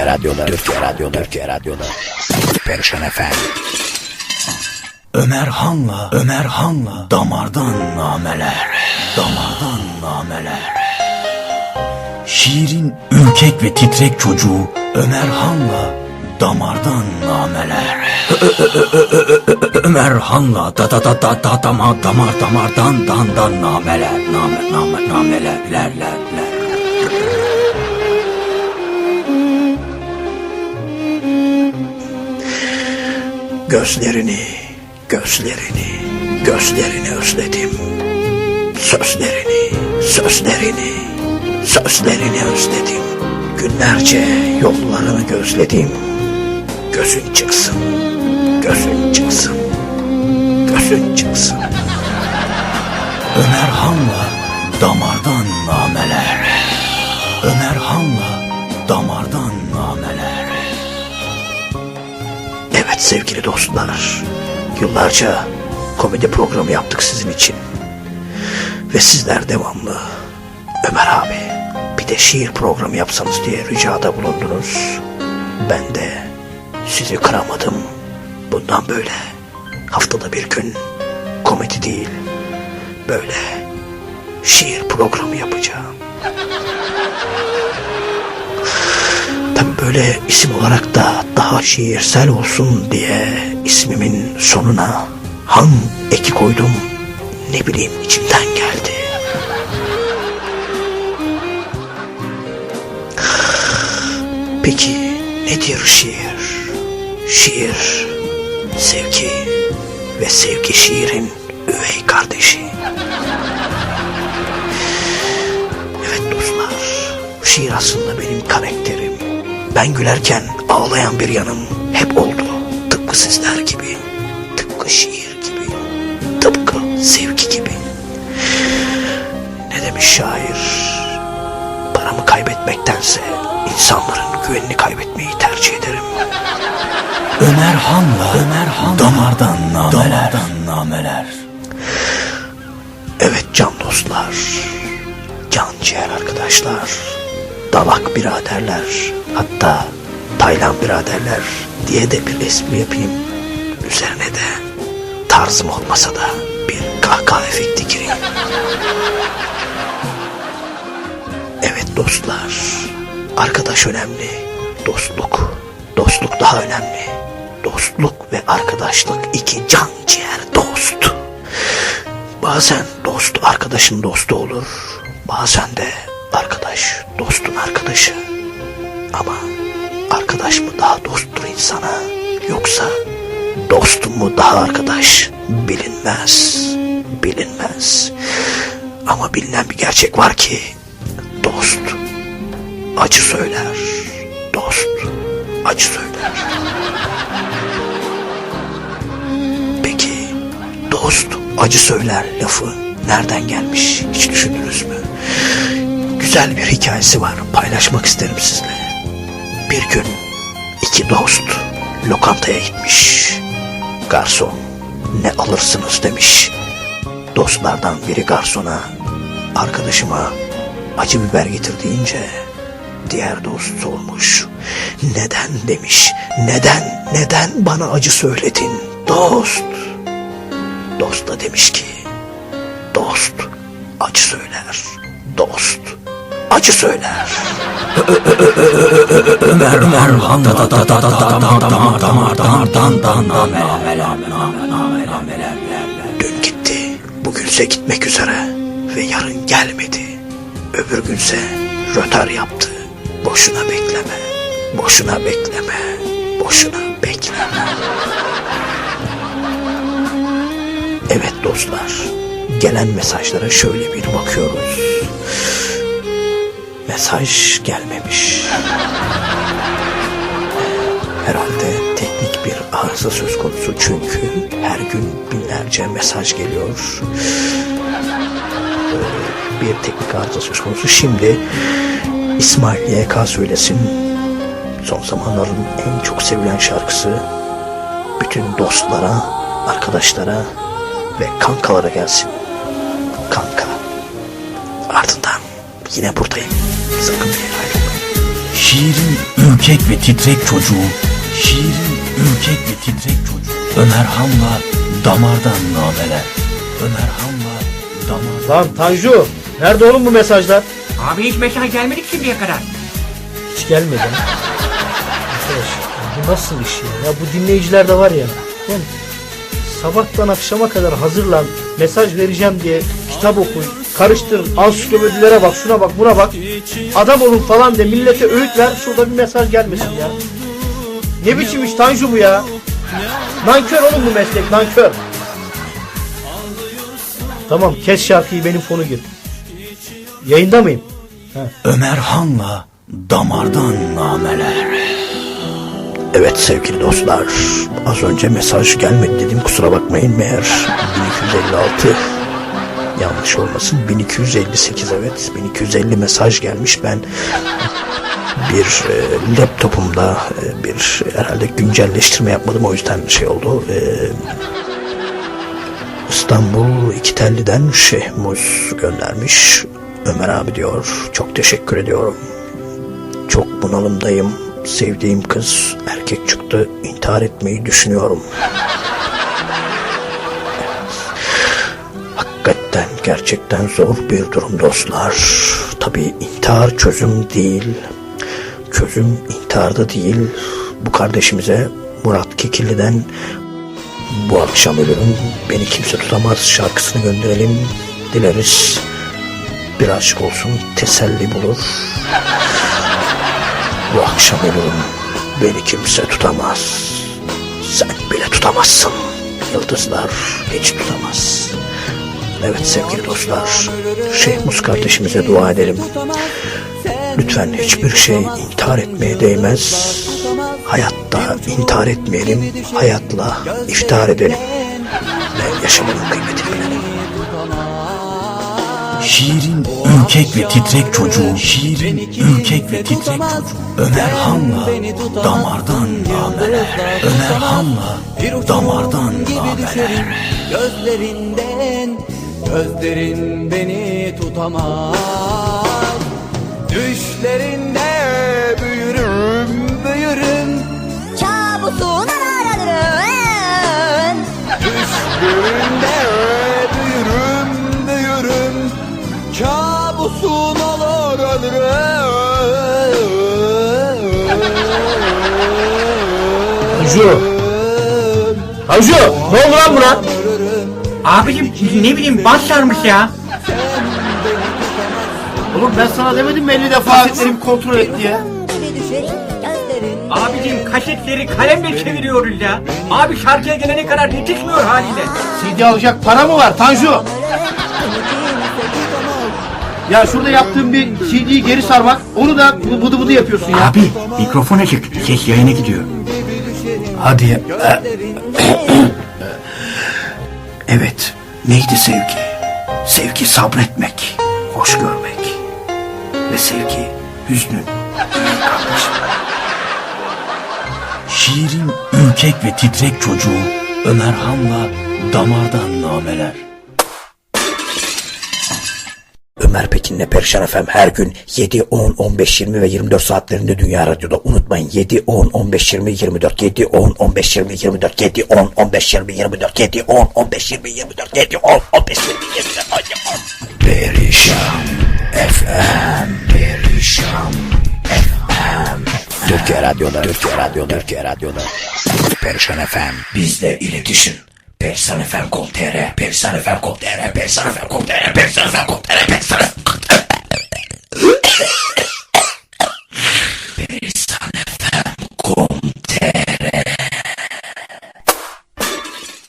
Türkiye Radyoları, Türkiye Radyoları, Türkiye Radyoları. Perişan efendim. Ömer Han'la, Ömer Han'la damardan nameler, damardan nameler. Şiirin ürkek ve titrek çocuğu Ömer Han'la damardan nameler. Ömer Han'la da da da da da damar damar damardan dan dan nameler, name, name, nameler, Gözlerini, gözlerini, gözlerini özledim. Sözlerini, sözlerini, sözlerini özledim. Günlerce yollarını gözledim. Gözün çıksın, gözün çıksın, gözün çıksın. Ömer Han'la damardan nameler. Ömer Han'la damardan nameler. Evet sevgili dostlar, yıllarca komedi programı yaptık sizin için. Ve sizler devamlı Ömer abi bir de şiir programı yapsanız diye ricada bulundunuz. Ben de sizi kıramadım. Bundan böyle haftada bir gün komedi değil, böyle şiir programı yapacağım. Tabii böyle isim olarak da daha şiirsel olsun diye ismimin sonuna han eki koydum. Ne bileyim içimden geldi. Peki nedir şiir? Şiir sevgi ve sevgi şiirin üvey kardeşi. Evet dostlar, şiir aslında benim karakterim. Ben gülerken ağlayan bir yanım hep oldu. Tıpkı sizler gibi, tıpkı şiir gibi, tıpkı sevgi gibi. Ne demiş şair? Paramı kaybetmektense insanların güvenini kaybetmeyi tercih ederim. Ömer Han'la Ömer Han damardan nameler. Damardan nameler. Evet can dostlar, can ciğer arkadaşlar, dalak biraderler, hatta Taylan biraderler diye de bir espri yapayım. Üzerine de tarzım olmasa da bir kahkaha efekti gireyim. Evet dostlar, arkadaş önemli, dostluk, dostluk daha önemli. Dostluk ve arkadaşlık iki can ciğer dost. Bazen dost arkadaşın dostu olur. Bazen de arkadaş dostun arkadaşı. Ama arkadaş mı daha dosttur insana yoksa dost mu daha arkadaş bilinmez. Bilinmez. Ama bilinen bir gerçek var ki dost acı söyler. Dost acı söyler. Peki dost acı söyler lafı nereden gelmiş hiç düşündünüz mü? Güzel bir hikayesi var paylaşmak isterim sizle. Bir gün iki dost lokantaya gitmiş. Garson ne alırsınız demiş. Dostlardan biri garsona arkadaşıma acı biber getir deyince diğer dost sormuş. Neden demiş. Neden neden bana acı söyledin dost? Dost da demiş ki dost acı söyler. Dost acı söyler. Ömer Ömer Han da da da da da da damar damar damar damar dan dan. Dün gitti, bugünse gitmek üzere ve yarın gelmedi. Öbür günse rötar yaptı. Boşuna bekleme, boşuna bekleme, boşuna bekleme. Evet dostlar, gelen mesajlara şöyle bir bakıyoruz. Mesaj gelmemiş. Herhalde teknik bir arıza söz konusu çünkü her gün binlerce mesaj geliyor. Bir teknik arıza söz konusu. Şimdi İsmail YK söylesin. Son zamanların en çok sevilen şarkısı bütün dostlara, arkadaşlara ve kankalara gelsin. Kanka. Ardından yine buradayım. Sakın ayrılmayın. Şiirin ürkek ve titrek çocuğu, şiirin ürkek ve titrek çocuğu. Ömer Han'la damardan nameler. Ömer Han'la damardan... Lan Tanju nerede oğlum bu mesajlar? Abi hiç mesaj gelmedi ki şimdiye kadar. Hiç gelmedi. Arkadaş bu nasıl iş ya? Ya bu dinleyiciler de var ya. Oğlum, sabahtan akşama kadar hazırlan, mesaj vereceğim diye kitap oku, karıştır, ansiklopedilere bak, şuna bak, buna bak. Adam olun falan de millete öğüt ver, şurada bir mesaj gelmesin ya. Ne biçim iş Tanju bu ya? Nankör oğlum bu meslek, nankör. Tamam, kes şarkıyı benim fonu gir. Yayında mıyım? Ömer Han'la damardan nameler. Evet sevgili dostlar az önce mesaj gelmedi dedim kusura bakmayın meğer 1256 yanlış olmasın. 1258 evet. 1250 mesaj gelmiş. Ben bir e, laptopumda e, bir herhalde güncelleştirme yapmadım. O yüzden şey oldu. E, İstanbul İkitelli'den Şehmuz göndermiş. Ömer abi diyor çok teşekkür ediyorum. Çok bunalımdayım. Sevdiğim kız erkek çıktı. intihar etmeyi düşünüyorum. Hakikaten gerçekten zor bir durum dostlar. Tabii intihar çözüm değil. Çözüm intiharda değil. Bu kardeşimize Murat Kekilli'den bu akşam ölürüm beni kimse tutamaz şarkısını gönderelim. Dileriz bir aşk olsun teselli bulur. Bu akşam ölürüm. Beni kimse tutamaz. Sen bile tutamazsın. Yıldızlar hiç tutamaz. Evet sevgili dostlar. Şeyh Mus kardeşimize dua edelim. Lütfen hiçbir şey intihar etmeye değmez. Hayatta intihar etmeyelim. Hayatla iftihar edelim. Ve yaşamanın kıymetini bilelim. Şiirin ürkek ve titrek çocuğu, şiirin ürkek ve titrek çocuğu. Ömer Han'la damardan nameler. Ömer Han'la damardan nameler. Gözlerinden Gözlerin beni tutamaz. Düşlerinde büyürüm büyürüm. Kabusuna aranırım Düşlerinde büyürüm büyürüm. Kabusun olur Tanju. Tanju ne oldu lan buna? Abicim ne bileyim bas sarmış ya. Oğlum ben sana demedim mi 50 defa setlerimi kontrol et diye. Abicim kasetleri kalemle çeviriyoruz ya. Abi şarkıya gelene kadar yetişmiyor haliyle. CD alacak para mı var Tanju? Ya şurada yaptığım bir CD'yi geri sarmak onu da bu- bıdı bıdı yapıyorsun ya. Abi mikrofon açık. Ses yayına gidiyor. Hadi ya. Evet. Neydi sevgi? Sevgi sabretmek, hoş görmek. Ve sevgi hüznün. Şiirin ürkek ve titrek çocuğu Ömer Han'la damardan nameler. Ömer Pekin'le Perişan FM her gün 7, 10, 15, 20 ve 24 saatlerinde Dünya Radyo'da. Unutmayın 7, 10, 15, 20, 24, 7, 10, 15, 20, 24, 7, 10, 15, 20, 24, 7, 10, 15, 20, 24, 7, 10, 15, 20, 24, 7, 10. Perişan FM, Perişan FM. Türkiye Radyo'da, Türkiye Radyo'da, Türkiye Radyo'da. Perişan FM. Bizle iletişim. Pilsner 5KTR, Pilsner 5KTR, Pilsner 5KTR, Pilsner 5KTR, Pilsner 5KTR. Pilsner 5KTR.